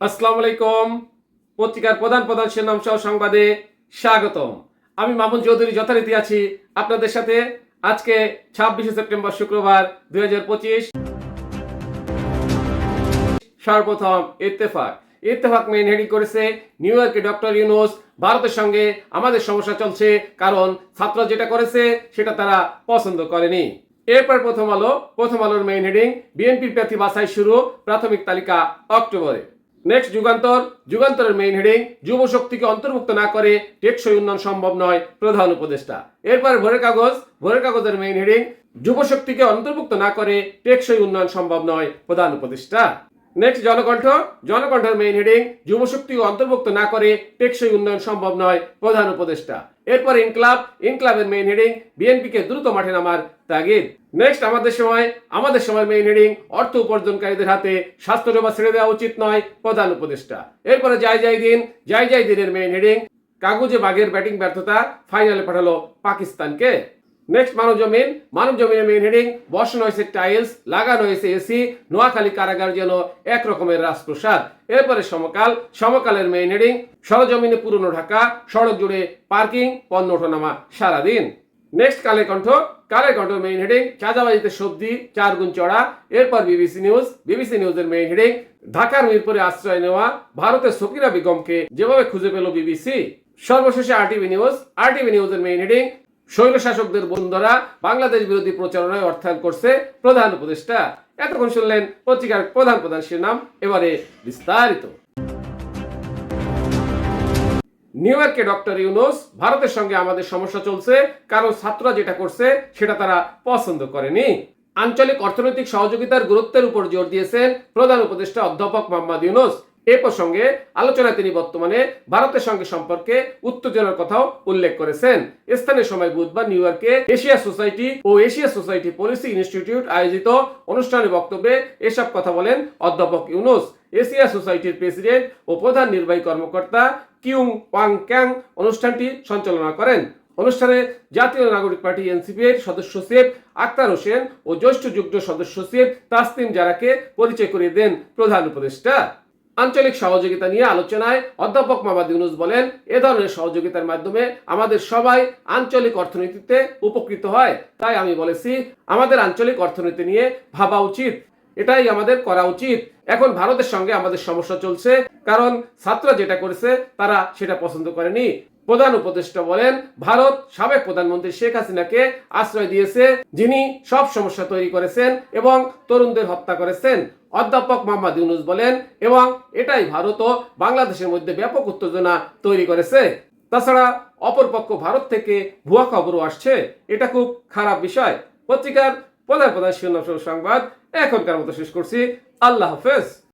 আসসালামু আলাইকুম। পত্রিকার প্রধান প্রধান শিরোনাম সহ সংবাদে স্বাগতম। আমি মামুন চৌধুরী, যথারীতি আছি আপনাদের সাথে আজকে ছাব্বিশে সেপ্টেম্বর শুক্রবার দুই হাজার পঁচিশ। সর্বপ্রথম ইত্তেফাক। ইত্তেফাক মেইন হেডিং করেছে নিউ ইয়র্কে ডক্টর ইউনুস। ভারতের সঙ্গে আমাদের সমস্যা চলছে, কারণ ছাত্র যেটা করেছে সেটা তারা পছন্দ করেনি। এরপর প্রথম আলো, প্রথম আলোর মেইন হেডিং বিএনপির প্রার্থী বাছাই শুরু, প্রাথমিক তালিকা অক্টোবরে। নেক্সট যুগান্তর। যুগান্তরের মেইন হেডিং যুব শক্তিকে অন্তর্ভুক্ত না করে টেকসই উন্নয়ন সম্ভব নয়, প্রধান উপদেষ্টা। এরপর ভোরের কাগজ। ভোরের কাগজের মেইন হেডিং যুব শক্তিকে অন্তর্ভুক্ত না করে টেকসই উন্নয়ন সম্ভব নয়, প্রধান উপদেষ্টা। নেক্সট জনকণ্ঠ। জনকণ্ঠের মেইন হেডিং যুবশক্তি অন্তর্ভুক্ত না করে টেকসই উন্নয়ন সম্ভব নয়, প্রধান উপদেষ্টা। এরপর ইনক্লাব, ইনক্লাবের মেইন হেডিং বিএনপিকে দ্রুত মাঠে নামার তাগিদ। নেক্সট আমাদের সময় আমাদের সময় মেইন হেডিং অর্থ উপার্জনকারীদের হাতে স্বাস্থ্য সেবা ছেড়ে দেওয়া উচিত নয়, প্রধান উপদেষ্টা। এরপরে যাই যাই দিন যাই যাই দিনের মেইন হেডিং কাগজে বাঘের ব্যাটিং ব্যর্থতা ফাইনালে পাঠালো পাকিস্তানকে। নেক্সট মানব জমিন মানব জমিনের মেইন হেডিং বসানো হয়েছে টাইলস লাগানো হয়েছে এসি নোয়াখালী কারাগার যেন এক রকমের রাজপ্রসাদ এরপরে সমকাল সমকালের মেইন হেডিং সরজমিনে পুরনো ঢাকা সড়ক জুড়ে পার্কিং পণ্য ওঠানামা সারাদিন next Kaler Kantho Kaler Kantho main heading চাঁদাবাজিতে সবজি চার গুণ চড়া এরপর বিবিসি নিউজ বিবিসি নিউজের মেইন হেডিং ঢাকার মিরপুরে আশ্রয় নেওয়া ভারতের সকিরা বেগমকে যেভাবে খুঁজে পেল বিবিসি সর্বশেষে আরটিভি নিউজ আরটিভি নিউজের মেইন হেডিং স্বৈর শাসকদের বন্ধুরা বাংলাদেশ বিরোধী প্রচারণায় অর্থায়ন করছে প্রধান উপদেষ্টা। এতক্ষণ শুনলেন পত্রিকার প্রধান প্রধান শিরোনাম, এবারে বিস্তারিত। নিউ ইয়র্কে ডক্টর ইউনুস ভারতের সঙ্গে আমাদের সমস্যা চলছে, কারণ ছাত্ররা যেটা করছে সেটা তারা পছন্দ করেনি। আঞ্চলিক অর্থনৈতিক সহযোগিতার গুরুত্বের উপর জোর দিয়েছেন প্রধান উপদেষ্টা অধ্যাপক মোহাম্মদ ইউনুস। এ প্রসঙ্গে আলোচনায় তিনি বর্তমানে ভারতের সঙ্গে সম্পর্কে উত্তেজনার কথাও উল্লেখ করেছেন। স্থানীয় সময় বুধবার নিউ ইয়র্কে এশিয়া সোসাইটি ও এশিয়া সোসাইটি পলিসি ইনস্টিটিউট আয়োজিত অনুষ্ঠানে বক্তব্যে এসব কথা বলেন অধ্যাপক ইউনুস। এশিয়া সোসাইটির প্রেসিডেন্ট ও প্রধান নির্বাহী কর্মকর্তা কিউং ওয়াং ক্যাং অনুষ্ঠানটি সঞ্চালনা করেন। অনুষ্ঠানে জাতীয় নাগরিক পার্টি এনসিপি এর সদস্য সচিব আক্তার হোসেন ও জ্যেষ্ঠ যুগ্ম সদস্য সচিব তাসনিম জারাকে পরিচয় করিয়ে দেন প্রধান উপদেষ্টা। আঞ্চলিক সহযোগিতা নিয়ে আলোচনায় অধ্যাপক মোহাম্মদ ইউনুস বলেন, এ ধরনের সহযোগিতার মাধ্যমে আমাদের সবাই আঞ্চলিক অর্থনীতিতে উপকৃত হয়। তাই আমি বলেছি, আমাদের আঞ্চলিক অর্থনীতি নিয়ে ভাবা উচিত। এটাই আমাদের করা উচিত। এখন ভারতের সঙ্গে আমাদের সমস্যা চলছে, কারণ ছাত্ররা যেটা করেছে, তারা সেটা পছন্দ করেনি। প্রধান উপদেষ্টা বলেন, ভারত সাবেক প্রধানমন্ত্রী শেখ হাসিনাকে আশ্রয় দিয়েছে, যিনি সব সমস্যা তৈরি করেছেন এবং তরুণদের হত্যা করেছেন। অধ্যাপক মোহাম্মদ ইউনুস বলেন, এবং এটাই ভারত ও বাংলাদেশের মধ্যে ব্যাপক উত্তেজনা তৈরি করেছে। তাছাড়া অপরপক্ষ ভারত থেকে ভুয়া খবরও আসছে, এটা খুব খারাপ বিষয়। পত্রিকার প্রধান প্রধান শিরোনাম সংবাদ এখনকার মতো শেষ করছি। আল্লাহ হাফেজ।